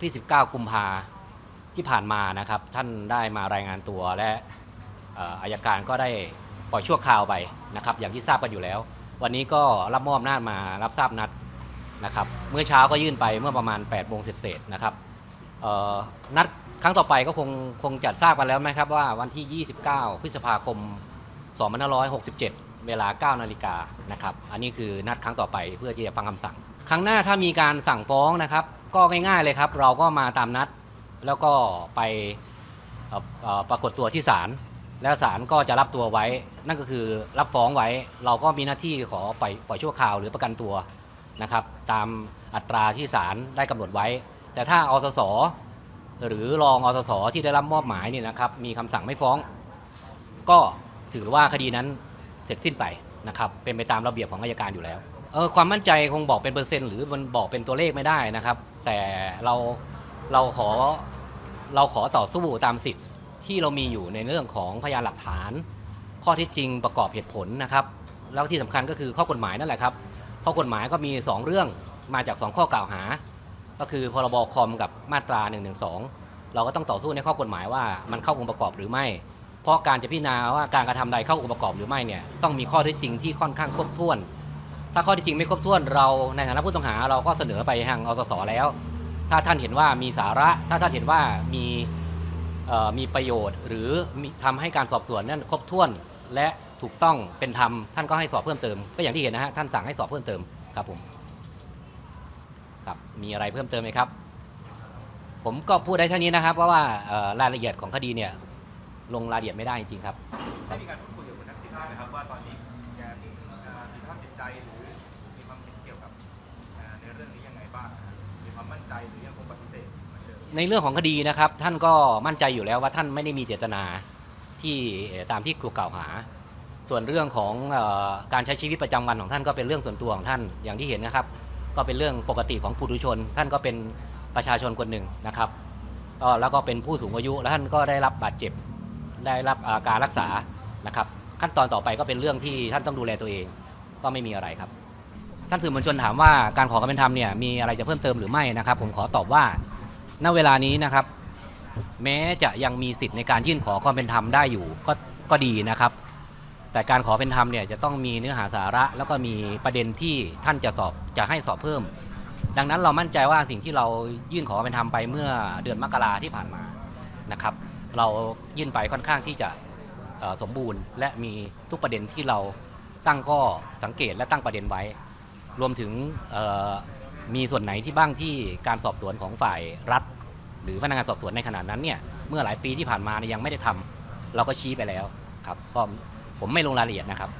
ที่ 19 กุมภาที่ผ่านมานะครับ ท่านได้มารายงานตัวและอายการก็ได้ปล่อยชั่วคราวไปนะครับ อย่างที่ทราบกันอยู่แล้ว วันนี้ก็รับมอบหน้าจมารับทราบนัดนะครับ เมื่อเช้าก็ยื่นไปเมื่อประมาณ8โมงเศษนะครับนัดครั้งต่อไปก็คงคงจัดทราบกันแล้วไหมครับว่าวันที่ 29 พฤษภาคม 2567 เวลา 9 นาฬิกานะครับ อันนี้คือนัดครั้งต่อไปเพื่อที่จะฟังคำสั่ง ครั้งหน้าถ้ามีการสั่งฟ้องนะครับ ก็ง่ายๆเลยครับ เราก็มาตามนัด แล้วก็ไปปรากฏตัวที่ศาลแล้วศาลก็จะรับตัวไว้ นั่นก็คือรับฟ้องไว้ เราก็มีหน้าที่ขอปล่อยปล่อยชั่วคราวหรือประกันตัวนะครับ ตามอัตราที่ศาลได้กำหนดไว้ แต่ถ้าอสสหรือรองอสสที่ได้รับมอบหมายเนี่ยนะครับ มีคำสั่งไม่ฟ้อง ก็ถือว่าคดีนั้นเสร็จสิ้นไปนะครับ เป็นไปตามระเบียบของอายการอยู่แล้ว เออความมั่นใจคงบอกเป็นเปอร์เซ็นต์หรือมันบอกเป็นตัวเลขไม่ได้นะครับ แต่เราเราขอเราขอต่อสู้ตามสิทธิ์ที่เรามีอยู่ในเรื่องของพยานหลักฐาน ข้อเท็จจริงประกอบเหตุผลนะครับ แล้วที่สำคัญก็คือข้อกฎหมายนั่นแหละครับข้อกฎหมายก็มี 2 เรื่องมาจาก 2 ข้อกล่าวหา ก็คือพรบคอมกับมาตรา1นึเราก็ต้องต่อสู้ในข้อกฎหมายว่ามันเข้าองค์ประกอบหรือไม่ เพราะการจะพิจารณาว่าการกระทำใดเข้าองค์ประกอบหรือไม่เนี่ยต้องมีข้อเท็จจริงที่ค่อนข้างครบถ้วน ถ้าข้อท็จจริงไม่ครบถ้วนเราในฐานะผู้ต้องหาเราก็เสนอไปทางอสสแล้ว ถ้าท่านเห็นว่ามีสาระ ถ้าท่านเห็นว่ามีมีประโยชน์ หรือมีทำให้การสอบสวนนั้นครบถ้วนและถูกต้องเป็นธรรมท่านก็ให้สอบเพิ่มเติม ก็อย่างที่เห็นนะฮะท่านสั่งให้สอบเพิ่มเติมครับผมครับมีอะไรเพิ่มเติมไหมครับ ผมก็พูดได้เท่านี้นะครับ เพราะว่ารายละเอียดของคดีเนี่ยลงรายละเอียดไม่ได้จริงครับได้มีการพูดคุยกับคุณทักษิณไหมครับว่าตอนนี้แกมีมีสภาพจิตใจหรือ รือยังคงปฏิเหมือนเดิมในเรื่องของคดีนะครับ ท่านก็มั่นใจอยู่แล้วว่าท่านไม่ได้มีเจตนาที่ตามที่ถูกกล่าวหา ส่วนเรื่องของเออการใช้ชีวิตประจำวันของท่านก็เป็นเรื่องส่วนตัวของท่านอย่างที่เห็นนะครับ ก็เป็นเรื่องปกติของผู้ทุชน ท่านก็เป็นประชาชนคนหนึ่งนะครับก็แล้วก็เป็นผู้สูงอายุแล้วท่านก็ได้รับบาดเจ็บได้รับอ่าการรักษานะครับ ขั้นตอนต่อไปก็เป็นเรื่องที่ท่านต้องดูแลตัวเองก็ไม่มีอะไรครับ ท่านสื่อมวลชนถามว่าการขอความเป็นธรรมเนี่ยมีอะไรจะเพิ่มเติมหรือไม่นะครับ ผมขอตอบว่าณเวลานี้นะครับ แม้จะยังมีสิทธิ์ในการยื่นขอความเป็นธรรมได้อยู่ก็ก็ดีนะครับ แต่การขอเป็นธรรมเนี่ยจะต้องมีเนื้อหาสาระ แล้วก็มีประเด็นที่ท่านจะสอบจะให้สอบเพิ่ม ดังนั้นเรามั่นใจว่าสิ่งที่เรายื่นขอความเป็นธรรมไปเมื่อเดือนมกราที่ผ่านมานะครับ เรายื่นไปค่อนข้างที่จะสมบูรณ์ และมีทุกประเด็นที่เราตั้งข้อสังเกตและตั้งประเด็นไว้ รวมถึงมีส่วนไหนที่บ้างที่การสอบสวนของฝ่ายรัฐ หรือพนักงานสอบสวนในขณะนั้นเนี่ยเมื่อหลายปีที่ผ่านมานยังไม่ได้ทำ เราก็ชี้ไปแล้วครับก็ผมไม่ลงรายละเอียดนะครับ